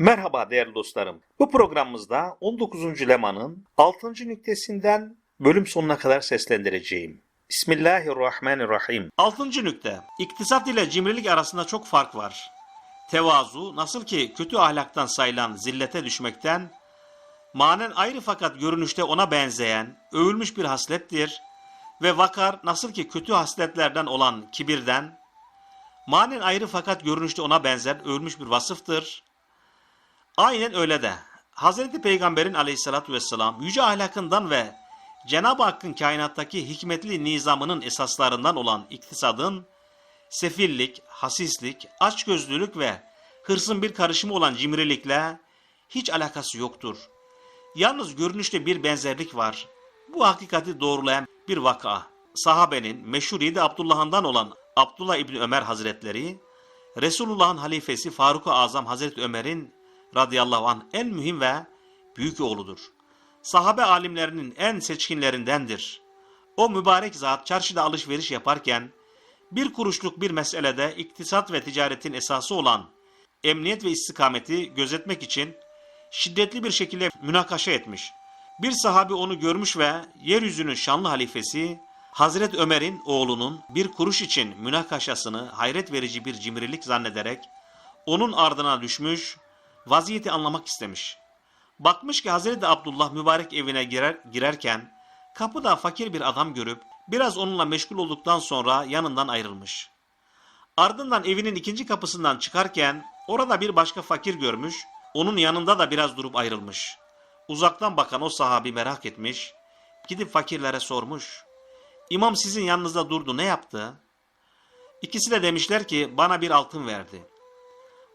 Merhaba değerli dostlarım. Bu programımızda 19. lemanın 6. nüktesinden bölüm sonuna kadar seslendireceğim. Bismillahirrahmanirrahim. 6. nükte. İktisat ile cimrilik arasında çok fark var. Tevazu nasıl ki kötü ahlaktan sayılan zillete düşmekten, manen ayrı fakat görünüşte ona benzeyen, övülmüş bir haslettir ve vakar nasıl ki kötü hasletlerden olan kibirden, manen ayrı fakat görünüşte ona benzer övülmüş bir vasıftır. Aynen öyle de. Hazreti Peygamber'in aleyhissalatü vesselam yüce ahlakından ve Cenab-ı Hakk'ın kainattaki hikmetli nizamının esaslarından olan iktisadın, sefillik, hasislik, açgözlülük ve hırsın bir karışımı olan cimrilikle hiç alakası yoktur. Yalnız görünüşte bir benzerlik var. Bu hakikati doğrulayan bir vaka. Sahabenin meşhur yedi Abdullah'ından olan Abdullah İbni Ömer Hazretleri, Resulullah'ın halifesi Faruk-u Azam Hazreti Ömer'in radıyallahu anh en mühim ve büyük oğludur. Sahabe alimlerinin en seçkinlerindendir. O mübarek zat çarşıda alışveriş yaparken bir kuruşluk bir meselede iktisat ve ticaretin esası olan emniyet ve istikameti gözetmek için şiddetli bir şekilde münakaşa etmiş. Bir sahabi onu görmüş ve yeryüzünün şanlı halifesi Hazret Ömer'in oğlunun bir kuruş için münakaşasını hayret verici bir cimrilik zannederek onun ardına düşmüş, vaziyeti anlamak istemiş. Bakmış ki Hazreti Abdullah mübarek evine girer, girerken kapıda fakir bir adam görüp biraz onunla meşgul olduktan sonra yanından ayrılmış. Ardından evinin ikinci kapısından çıkarken orada bir başka fakir görmüş, onun yanında da biraz durup ayrılmış. Uzaktan bakan o sahabi merak etmiş, gidip fakirlere sormuş. İmam sizin yanınızda durdu ne yaptı? İkisi de demişler ki bana bir altın verdi.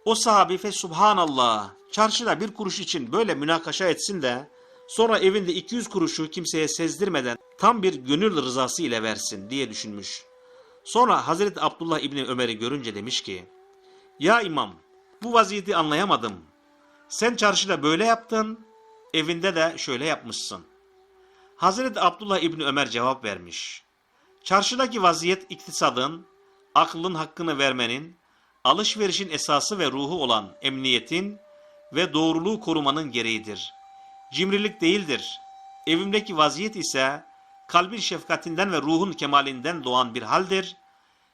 O sahabi fe subhanallah çarşıda bir kuruş için böyle münakaşa etsin de sonra evinde 200 kuruşu kimseye sezdirmeden tam bir gönül rızası ile versin diye düşünmüş. Sonra Hazreti Abdullah İbni Ömer'i görünce demiş ki Ya imam bu vaziyeti anlayamadım. Sen çarşıda böyle yaptın evinde de şöyle yapmışsın. Hazreti Abdullah İbni Ömer cevap vermiş. Çarşıdaki vaziyet iktisadın, aklın hakkını vermenin, alışverişin esası ve ruhu olan emniyetin ve doğruluğu korumanın gereğidir. Cimrilik değildir. Evimdeki vaziyet ise kalbin şefkatinden ve ruhun kemalinden doğan bir haldir.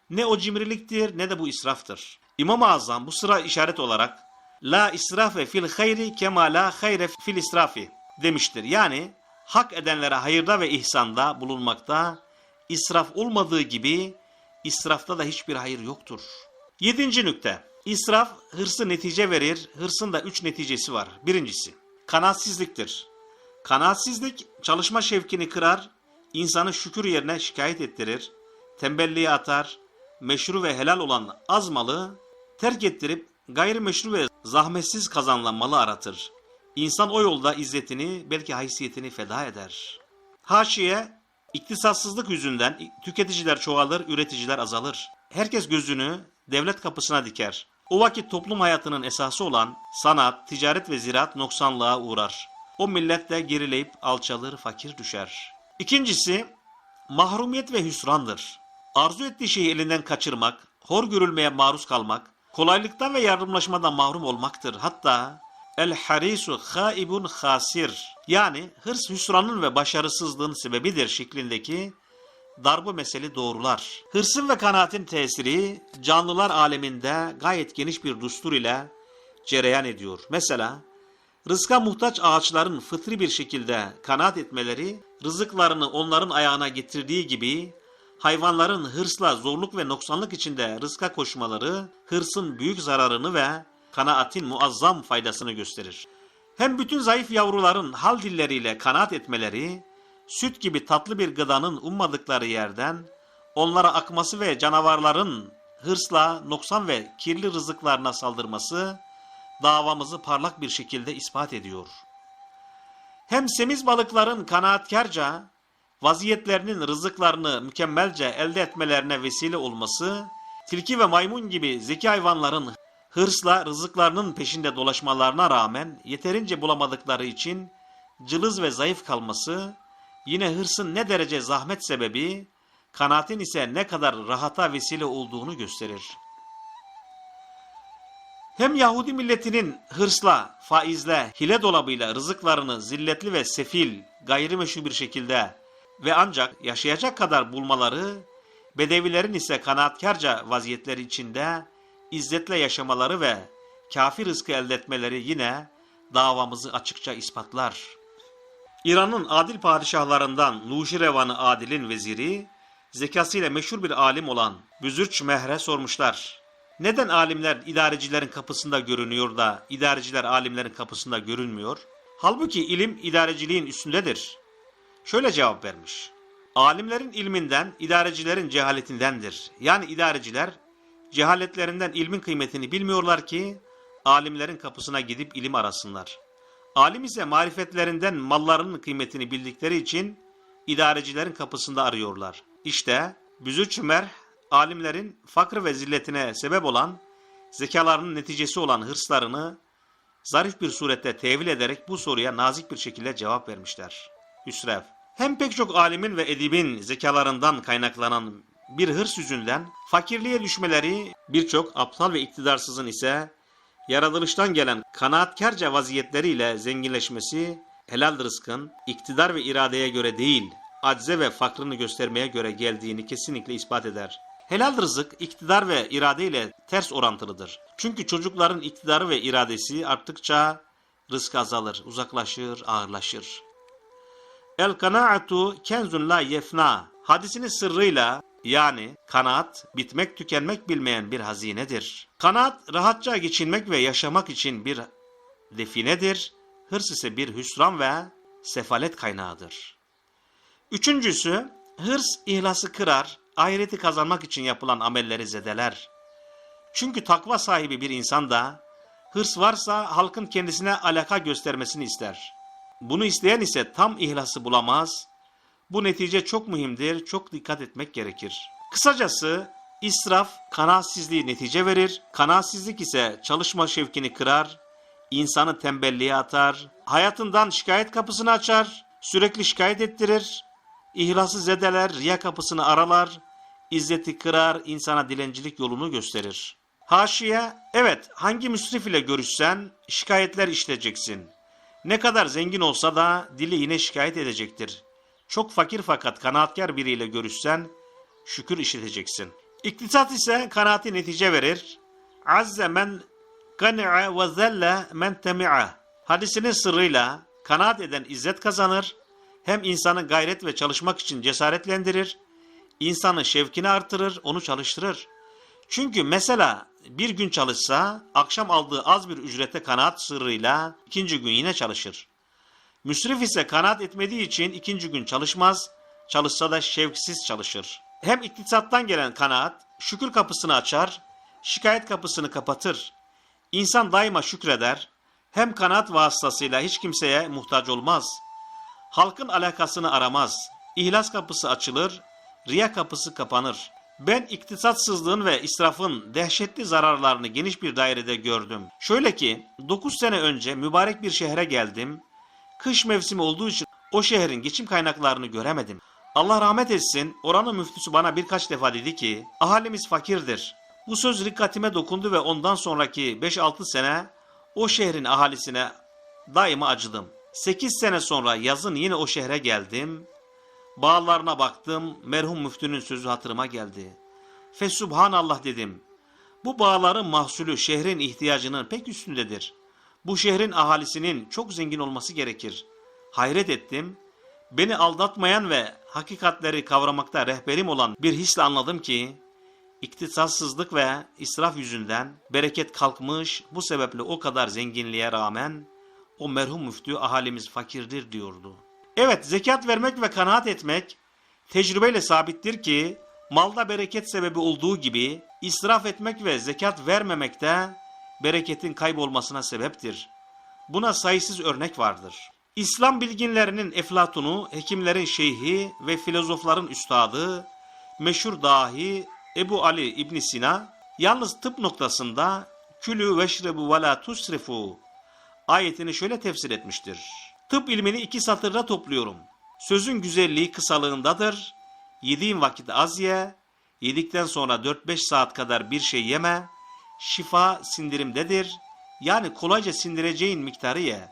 Ne o cimriliktir ne de bu israftır. İmam-ı Azam bu sıra işaret olarak La israfe fil hayri kema la hayre fil israfi demiştir. Yani hak edenlere hayırda ve ihsanda bulunmakta israf olmadığı gibi israfta da hiçbir hayır yoktur. Yedinci nükte. İsraf hırsı netice verir. Hırsın da üç neticesi var. Birincisi kanaatsizliktir. Kanaatsizlik çalışma şevkini kırar, insanı şükür yerine şikayet ettirir, tembelliğe atar, meşru ve helal olan az malı terk ettirip gayrimeşru ve zahmetsiz kazanılan malı aratır. İnsan o yolda izzetini belki haysiyetini feda eder. Haşiye, iktisatsızlık yüzünden tüketiciler çoğalır, üreticiler azalır. Herkes gözünü devlet kapısına diker. O vakit toplum hayatının esası olan sanat, ticaret ve ziraat noksanlığa uğrar. O millet de gerileyip alçalır, fakir düşer. İkincisi, mahrumiyet ve hüsrandır. Arzu ettiği şeyi elinden kaçırmak, hor görülmeye maruz kalmak, kolaylıktan ve yardımlaşmadan mahrum olmaktır. Hatta el harisu haibun hasir yani hırs hüsranın ve başarısızlığın sebebidir şeklindeki darbu meseli doğrular. Hırsın ve kanaatin tesiri canlılar aleminde gayet geniş bir dustur ile cereyan ediyor. Mesela rızka muhtaç ağaçların fıtri bir şekilde kanaat etmeleri rızıklarını onların ayağına getirdiği gibi hayvanların hırsla zorluk ve noksanlık içinde rızka koşmaları hırsın büyük zararını ve kanaatin muazzam faydasını gösterir. Hem bütün zayıf yavruların hal dilleriyle kanaat etmeleri süt gibi tatlı bir gıdanın ummadıkları yerden onlara akması ve canavarların hırsla noksan ve kirli rızıklarına saldırması davamızı parlak bir şekilde ispat ediyor. Hem semiz balıkların kanaatkarca vaziyetlerinin rızıklarını mükemmelce elde etmelerine vesile olması, tilki ve maymun gibi zeki hayvanların hırsla rızıklarının peşinde dolaşmalarına rağmen yeterince bulamadıkları için cılız ve zayıf kalması, yine hırsın ne derece zahmet sebebi, kanaatin ise ne kadar rahata vesile olduğunu gösterir. Hem Yahudi milletinin hırsla, faizle, hile dolabıyla rızıklarını zilletli ve sefil, gayrimeşru bir şekilde ve ancak yaşayacak kadar bulmaları, Bedevilerin ise kanaatkarca vaziyetleri içinde izzetle yaşamaları ve kafir rızkı elde etmeleri yine davamızı açıkça ispatlar. İran'ın adil padişahlarından Nuşirevan'ı Adil'in veziri, zekasıyla meşhur bir alim olan Büzürç Mehr'e sormuşlar. Neden alimler idarecilerin kapısında görünüyor da idareciler alimlerin kapısında görünmüyor? Halbuki ilim idareciliğin üstündedir. Şöyle cevap vermiş. Alimlerin ilminden, idarecilerin cehaletindendir. Yani idareciler cehaletlerinden ilmin kıymetini bilmiyorlar ki alimlerin kapısına gidip ilim arasınlar. Alim ise marifetlerinden mallarının kıymetini bildikleri için idarecilerin kapısında arıyorlar. İşte Büzüç Merh, alimlerin fakr ve zilletine sebep olan, zekalarının neticesi olan hırslarını zarif bir surette tevil ederek bu soruya nazik bir şekilde cevap vermişler. Hüsrev Hem pek çok alimin ve edibin zekalarından kaynaklanan bir hırs yüzünden fakirliğe düşmeleri birçok aptal ve iktidarsızın ise yaratılıştan gelen kanaatkarca vaziyetleriyle zenginleşmesi helal rızkın iktidar ve iradeye göre değil, acze ve fakrını göstermeye göre geldiğini kesinlikle ispat eder. Helal rızık iktidar ve irade ile ters orantılıdır. Çünkü çocukların iktidarı ve iradesi arttıkça rızk azalır, uzaklaşır, ağırlaşır. El kanaatu kenzun la yefna. Hadisinin sırrıyla yani kanaat bitmek tükenmek bilmeyen bir hazinedir. Kanaat rahatça geçinmek ve yaşamak için bir definedir. Hırs ise bir hüsran ve sefalet kaynağıdır. Üçüncüsü hırs ihlası kırar, ahireti kazanmak için yapılan amelleri zedeler. Çünkü takva sahibi bir insan da hırs varsa halkın kendisine alaka göstermesini ister. Bunu isteyen ise tam ihlası bulamaz. Bu netice çok mühimdir, çok dikkat etmek gerekir. Kısacası israf kanaatsizliği netice verir, kanaatsizlik ise çalışma şevkini kırar, insanı tembelliğe atar, hayatından şikayet kapısını açar, sürekli şikayet ettirir, ihlası zedeler, riya kapısını aralar, izzeti kırar, insana dilencilik yolunu gösterir. Haşiye, evet hangi müsrif ile görüşsen şikayetler işleyeceksin. Ne kadar zengin olsa da dili yine şikayet edecektir. Çok fakir fakat kanaatkar biriyle görüşsen şükür işiteceksin. İktisat ise kanaati netice verir. Azze men kani'a ve zelle men temi'a. Hadisinin sırrıyla kanaat eden izzet kazanır. Hem insanı gayret ve çalışmak için cesaretlendirir. İnsanın şevkini artırır, onu çalıştırır. Çünkü mesela bir gün çalışsa akşam aldığı az bir ücrete kanaat sırrıyla ikinci gün yine çalışır. Müsrif ise kanaat etmediği için ikinci gün çalışmaz, çalışsa da şevksiz çalışır. Hem iktisattan gelen kanaat şükür kapısını açar, şikayet kapısını kapatır. İnsan daima şükreder, hem kanaat vasıtasıyla hiç kimseye muhtaç olmaz. Halkın alakasını aramaz, ihlas kapısı açılır, riya kapısı kapanır. Ben iktisatsızlığın ve israfın dehşetli zararlarını geniş bir dairede gördüm. Şöyle ki 9 sene önce mübarek bir şehre geldim. Kış mevsimi olduğu için o şehrin geçim kaynaklarını göremedim. Allah rahmet etsin oranın müftüsü bana birkaç defa dedi ki ahalimiz fakirdir. Bu söz dikkatime dokundu ve ondan sonraki 5-6 sene o şehrin ahalisine daima acıdım. 8 sene sonra yazın yine o şehre geldim. Bağlarına baktım, merhum müftünün sözü hatırıma geldi. Fesubhanallah dedim. Bu bağların mahsulü şehrin ihtiyacının pek üstündedir. Bu şehrin ahalisinin çok zengin olması gerekir. Hayret ettim. Beni aldatmayan ve hakikatleri kavramakta rehberim olan bir hisle anladım ki, iktisatsızlık ve israf yüzünden bereket kalkmış, bu sebeple o kadar zenginliğe rağmen o merhum müftü ahalimiz fakirdir diyordu. Evet zekat vermek ve kanaat etmek tecrübeyle sabittir ki malda bereket sebebi olduğu gibi israf etmek ve zekat vermemek de bereketin kaybolmasına sebeptir. Buna sayısız örnek vardır. İslam bilginlerinin Eflatun'u, hekimlerin şeyhi ve filozofların üstadı, meşhur dahi Ebu Ali İbn Sina, yalnız tıp noktasında külü veşrebu ve la tusrifu ayetini şöyle tefsir etmiştir. Tıp ilmini iki satırda topluyorum. Sözün güzelliği kısalığındadır. Yediğin vakit az ye, yedikten sonra 4-5 saat kadar bir şey yeme, şifa sindirimdedir. Yani kolayca sindireceğin miktarı ye.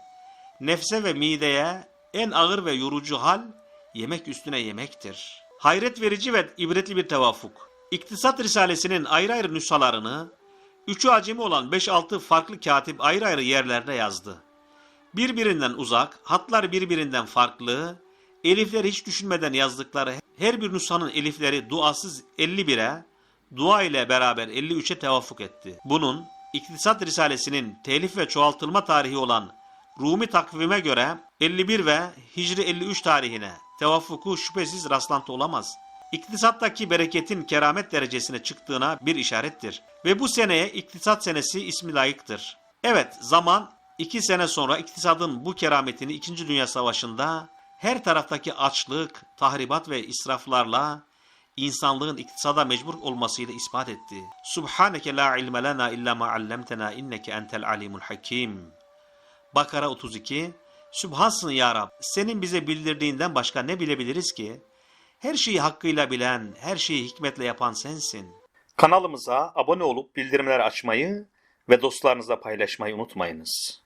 Nefse ve mideye en ağır ve yorucu hal yemek üstüne yemektir. Hayret verici ve ibretli bir tevafuk. İktisat Risalesi'nin ayrı ayrı nüshalarını, üçü acemi olan 5-6 farklı katip ayrı ayrı yerlerde yazdı. Birbirinden uzak, hatlar birbirinden farklı, elifleri hiç düşünmeden yazdıkları her bir nüshanın elifleri duasız 51'e, dua ile beraber 53'e tevafuk etti. Bunun İktisat Risalesi'nin telif ve çoğaltılma tarihi olan Rumi takvime göre 51 ve Hicri 53 tarihine tevaffuku şüphesiz rastlantı olamaz. İktisattaki bereketin keramet derecesine çıktığına bir işarettir. Ve bu seneye iktisat senesi ismi layıktır. Evet zaman iki sene sonra iktisadın bu kerametini 2. Dünya Savaşı'nda her taraftaki açlık, tahribat ve israflarla insanlığın iktisada mecbur olmasıyla ispat etti. Subhaneke la ilme lena illa ma allamtena inneke entel alimul hakim. Bakara 32 Sübhansın ya Rab, senin bize bildirdiğinden başka ne bilebiliriz ki? Her şeyi hakkıyla bilen, her şeyi hikmetle yapan sensin. Kanalımıza abone olup bildirimleri açmayı ve dostlarınızla paylaşmayı unutmayınız.